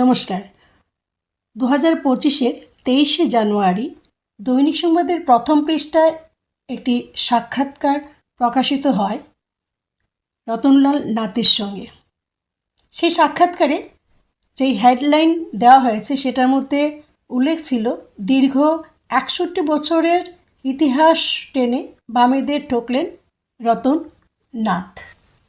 নমস্কার। দু হাজার পঁচিশের তেইশে জানুয়ারি দৈনিক সংবাদের প্রথম পৃষ্ঠায় একটি সাক্ষাৎকার প্রকাশিত হয় রতনলাল নাথের সঙ্গে। সেই সাক্ষাৎকারে যেই হেডলাইন দেওয়া হয়েছে সেটার মধ্যে উল্লেখ ছিল, দীর্ঘ একষট্টি বছরের ইতিহাস টেনে বামেদের ঠকলেন রতন নাথ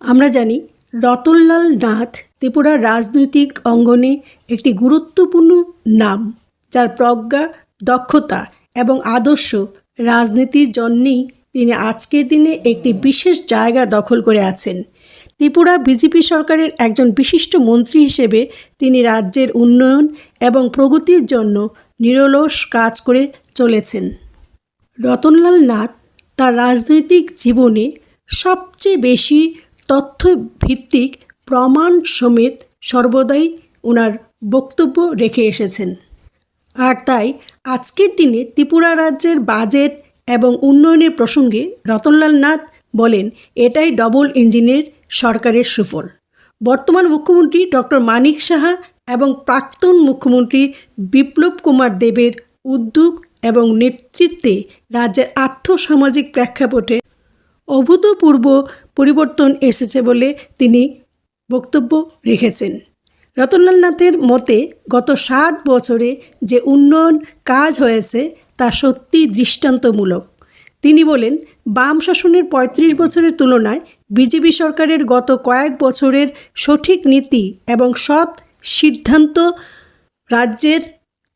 আমরা জানি রতনলাল নাথ ত্রিপুরার রাজনৈতিক অঙ্গনে একটি গুরুত্বপূর্ণ নাম, যার প্রজ্ঞা, দক্ষতা এবং আদর্শ রাজনীতির জন্যেই তিনি আজকের দিনে একটি বিশেষ জায়গা দখল করে আছেন। ত্রিপুরা বিজেপি সরকারের একজন বিশিষ্ট মন্ত্রী হিসেবে তিনি রাজ্যের উন্নয়ন এবং প্রগতির জন্য নিরলস কাজ করে চলেছেন। রতনলাল নাথ তার রাজনৈতিক জীবনে সবচেয়ে বেশি তথ্যভিত্তিক প্রমাণ সমেত সর্বদাই ওনার বক্তব্য রেখে এসেছেন। আর তাই আজকের দিনে ত্রিপুরা রাজ্যের বাজেট এবং উন্নয়নের প্রসঙ্গে রতনলাল নাথ বলেন, এটাই ডবল ইঞ্জিনের সরকারের সুফল। বর্তমান মুখ্যমন্ত্রী ডক্টর মানিক সাহা এবং প্রাক্তন মুখ্যমন্ত্রী বিপ্লব কুমার দেবের উদ্যোগ এবং নেতৃত্বে রাজ্যের আর্থসামাজিক প্রেক্ষাপটে অভূতপূর্ব পরিবর্তন এসেছে বলে তিনি বক্তব্য রেখেছেন। রতনলাল নাথের মতে, গত সাত বছরে যে উন্নয়ন কাজ হয়েছে তা সত্যি দৃষ্টান্তমূলক। তিনি বলেন, বাম শাসনের ৩৫ বছরের তুলনায় বিজেপি সরকারের গত কয়েক বছরের সঠিক নীতি এবং সৎ সিদ্ধান্ত রাজ্যের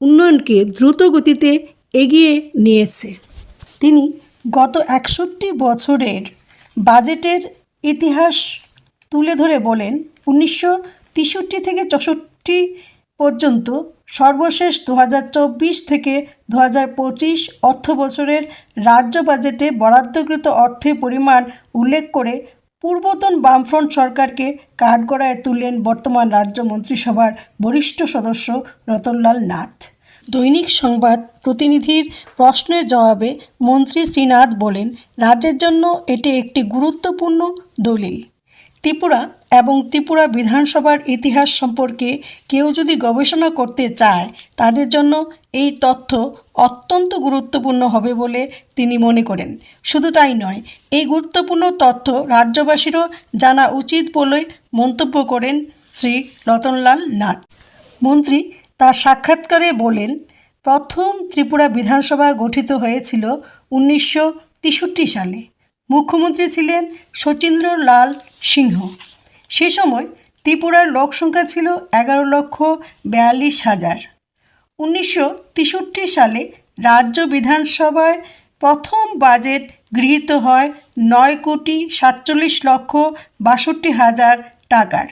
উন্নয়নকে দ্রুত গতিতে এগিয়ে নিয়েছে। তিনি গত একষট্টি বছরের বাজেটের ইতিহাস তুলে ধরে বলেন, উনিশশো তেষট্টি থেকে চৌষট্টি পর্যন্ত সর্বশেষ দু হাজার চব্বিশ থেকে দু অর্থ বছরের রাজ্য বাজেটে বরাদ্দকৃত অর্থের পরিমাণ উল্লেখ করে পূর্বতন বামফ্রন্ট সরকারকে কাঠগড়ায় তুললেন বর্তমান রাজ্য মন্ত্রিসভার বরিষ্ঠ সদস্য রতনলাল নাথ। দৈনিক সংবাদ প্রতিনিধির প্রশ্নের জবাবে মন্ত্রী শ্রীনাথ বলেন, রাজ্যের জন্য এটি একটি গুরুত্বপূর্ণ দলিল। ত্রিপুরা এবং ত্রিপুরা বিধানসভার ইতিহাস সম্পর্কে কেউ যদি গবেষণা করতে চায়, তাদের জন্য এই তথ্য অত্যন্ত গুরুত্বপূর্ণ হবে বলে তিনি মনে করেন। শুধু তাই নয়, এই গুরুত্বপূর্ণ তথ্য রাজ্যবাসীরও জানা উচিত বলে মন্তব্য করেন শ্রী রতনলাল নাথ। মন্ত্রী তার সাক্ষাৎকারে বলেন, প্রথম ত্রিপুরা বিধানসভা গঠিত হয়েছিল উনিশশো তেষট্টি সালে। মুখ্যমন্ত্রী ছিলেন শচীন্দ্র লাল সিংহ। সে সময় ত্রিপুরার লোক সংখ্যা ছিল এগারো লক্ষ বিয়াল্লিশ হাজার। উনিশশো সালে রাজ্য বিধানসভায় প্রথম বাজেট গৃহীত হয় নয় কোটি সাতচল্লিশ লক্ষ বাষট্টি হাজার টাকার।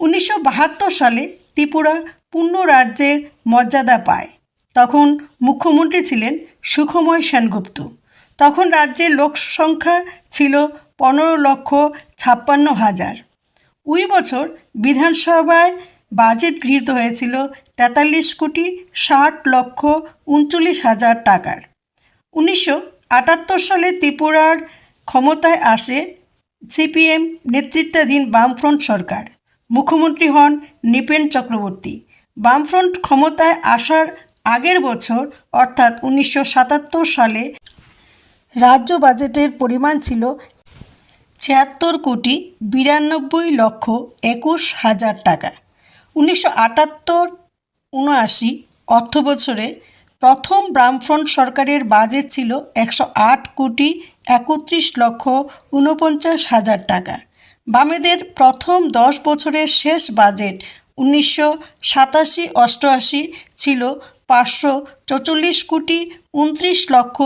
উনিশশো বাহাত্তর সালে ত্রিপুরা পূর্ণ রাজ্যের মর্যাদা পায়। তখন মুখ্যমন্ত্রী ছিলেন সুখময় সেনগুপ্ত। তখন রাজ্যের লোক সংখ্যা ছিল পনেরো লক্ষ ছাপ্পান্ন হাজার। ওই বছর বিধানসভায় বাজেট গৃহীত হয়েছিল তেতাল্লিশ কোটি ষাট লক্ষ উনচল্লিশ হাজার টাকার। উনিশশো আটাত্তর সালে ত্রিপুরার ক্ষমতায় আসে সিপিএম নেতৃত্বাধীন বামফ্রন্ট সরকার। মুখ্যমন্ত্রী হন নৃপেন চক্রবর্তী। বামফ্রন্ট ক্ষমতায় আসার আগের বছর, অর্থাৎ উনিশশো সাতাত্তর সালে, রাজ্য বাজেটের পরিমাণ ছিল ছিয়াত্তর কোটি বিরানব্বই লক্ষ একুশ হাজার টাকা। উনিশশো আটাত্তর উনআশি অর্থ বছরে প্রথম বামফ্রন্ট সরকারের বাজেট ছিল একশো আট কোটি একত্রিশ লক্ষ ঊনপঞ্চাশ হাজার টাকা। বামেদের প্রথম দশ বছরের শেষ বাজেট উনিশশো সাতাশি অষ্টআশি ছিল পাঁচশো চৌচল্লিশ কোটি উনত্রিশ লক্ষ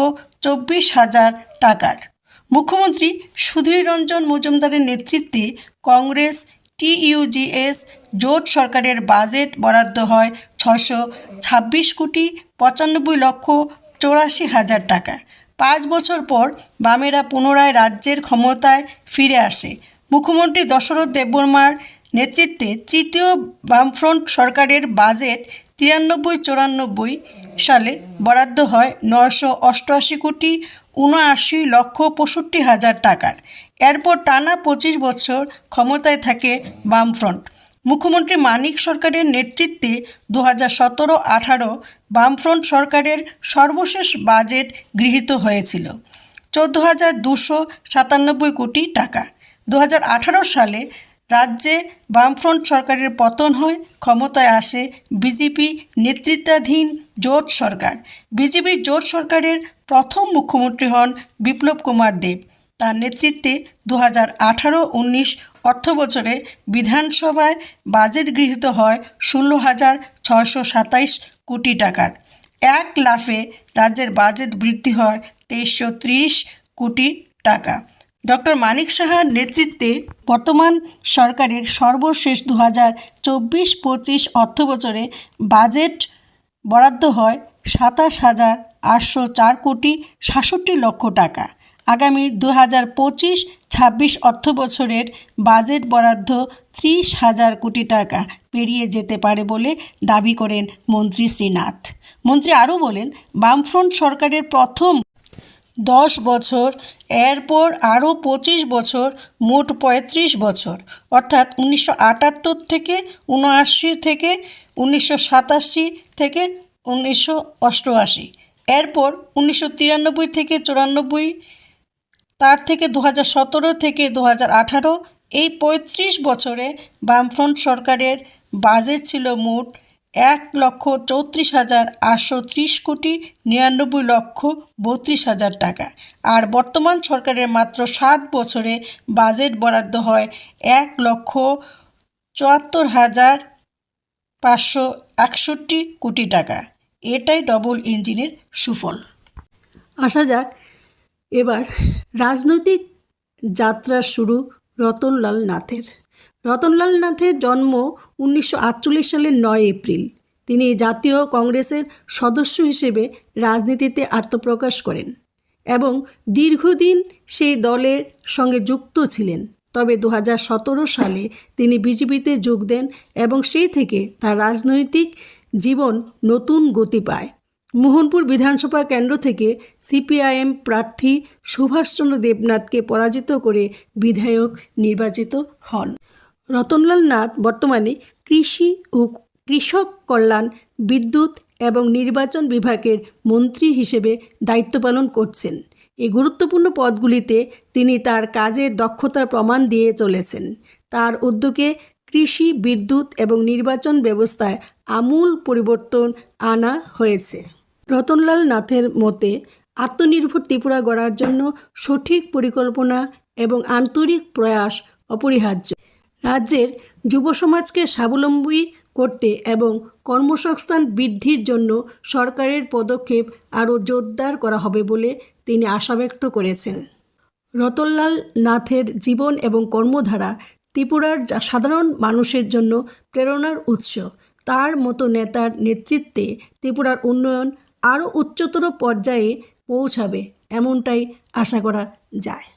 চব্বিশ হাজার টাকার। মুখ্যমন্ত্রী সুধীর রঞ্জন মজুমদারের নেতৃত্বে কংগ্রেস, টিইউজিএস জোট সরকারের বাজেট বরাদ্দ হয় ছশো ছাব্বিশ কোটি পঁচানব্বই লক্ষ চৌরাশি হাজার টাকা পাঁচ বছর পর বামেরা পুনরায় রাজ্যের ক্ষমতায় ফিরে আসে। মুখ্যমন্ত্রী দশরথ দেববর্মার নেতৃত্বে তৃতীয় বামফ্রন্ট সরকারের বাজেট তিরানব্বই চৌরানব্বই সালে বরাদ্দ হয় নশো অষ্টআশি কোটি উনআশি লক্ষ পঁয়ষট্টি হাজার টাকার। এরপর টানা পঁচিশ বছর ক্ষমতায় থাকে বামফ্রন্ট। মুখ্যমন্ত্রী মানিক সরকারের নেতৃত্বে দু হাজার সতেরো আঠারো বামফ্রন্ট সরকারের সর্বশেষ বাজেট গৃহীত হয়েছিল। চোদ্দ হাজার দুশো সাতানব্বই কোটি টাকা। দু হাজার আঠারো সালে রাজ্যে বামফ্রন্ট সরকারের পতন হয়, ক্ষমতায় আসে বিজেপি নেতৃত্বাধীন জোট সরকার। বিজেপি জোট সরকারের প্রথম মুখ্যমন্ত্রী হন বিপ্লব কুমার দেব। তার নেতৃত্বে দু হাজার আঠারো উনিশ অর্থ বছরে বিধানসভায় বাজেট গৃহীত হয় ষোলো হাজার ছয়শো সাতাইশ কোটি টাকার। এক লাফে রাজ্যের বাজেট বৃদ্ধি হয় তেইশশো কোটি টাকা। ডক্টর মানিক সাহার নেতৃত্বে বর্তমান সরকারের সর্বশেষ দু হাজার চব্বিশ পঁচিশ অর্থ বছরে বাজেট বরাদ্দ হয় সাতাশ হাজার আটশো চার কোটি সাতষট্টি লক্ষ টাকা। আগামী দু হাজার পঁচিশ ছাব্বিশ অর্থ বছরের বাজেট বরাদ্দ ত্রিশ হাজার কোটি টাকা পেরিয়ে যেতে পারে বলে দাবি করেন মন্ত্রী শ্রীনাথ। মন্ত্রী আরও বলেন, বামফ্রন্ট সরকারের প্রথম দশ বছর, এরপর আরও পঁচিশ বছর, মোট পঁয়ত্রিশ বছর। অর্থাৎ উনিশশো আটাত্তর থেকে উনআশি থেকে উনিশশো সাতাশি থেকে উনিশশো অষ্টআশি। এরপর উনিশশো তিরানব্বই থেকে চুরানব্বই, তার থেকে দু হাজার সতেরো থেকে দু হাজার আঠারো। এই পঁয়ত্রিশ বছরে বামফ্রন্ট সরকারের বাজেট ছিল মোট এক লক্ষ চৌত্রিশ হাজার আটশো ত্রিশ কোটি নিরানব্বই লক্ষ বত্রিশ হাজার টাকা। আর বর্তমান সরকারের মাত্র সাত বছরে বাজেট বরাদ্দ হয় এক লক্ষ চুয়াত্তর হাজার পাঁচশো একষট্টি কোটি টাকা। এটাই ডবল ইঞ্জিনের সুফল। আসা যাক, এবার রাজনৈতিক যাত্রা শুরু রতনলাল নাথের। রতনলাল নাথের জন্ম উনিশশো আটচল্লিশ সালের নয় এপ্রিল। তিনি জাতীয় কংগ্রেসের সদস্য হিসেবে রাজনীতিতে আত্মপ্রকাশ করেন এবং দীর্ঘদিন সেই দলের সঙ্গে যুক্ত ছিলেন। তবে দু হাজার সতেরো সালে তিনি বিজেপিতে যোগ দেন এবং সেই থেকে তার রাজনৈতিক জীবন নতুন গতি পায়। মোহনপুর বিধানসভা কেন্দ্র থেকে সিপিআইএম প্রার্থী সুভাষচন্দ্র দেবনাথকে পরাজিত করে বিধায়ক নির্বাচিত হন। রতনলাল নাথ বর্তমানে কৃষি ও কৃষক কল্যাণ, বিদ্যুৎ এবং নির্বাচন বিভাগের মন্ত্রী হিসেবে দায়িত্ব পালন করছেন। এই গুরুত্বপূর্ণ পদগুলিতে তিনি তার কাজের দক্ষতার প্রমাণ দিয়ে চলেছেন। তার উদ্যোগে কৃষি, বিদ্যুৎ এবং নির্বাচন ব্যবস্থায় আমূল পরিবর্তন আনা হয়েছে। রতনলাল নাথের মতে, আত্মনির্ভর ত্রিপুরা গড়ার জন্য সঠিক পরিকল্পনা এবং আন্তরিক প্রয়াস অপরিহার্য। রাজ্যের যুব সমাজকে স্বাবলম্বী করতে এবং কর্মসংস্থান বৃদ্ধির জন্য সরকারের পদক্ষেপ আরও জোরদার করা হবে বলে তিনি আশা ব্যক্ত করেছেন। রতনলাল নাথের জীবন এবং কর্মধারা ত্রিপুরার সাধারণ মানুষের জন্য প্রেরণার উৎস। তার মতো নেতার নেতৃত্বে ত্রিপুরার উন্নয়ন আরও উচ্চতর পর্যায়ে পৌঁছাবে এমনটাই আশা করা যায়।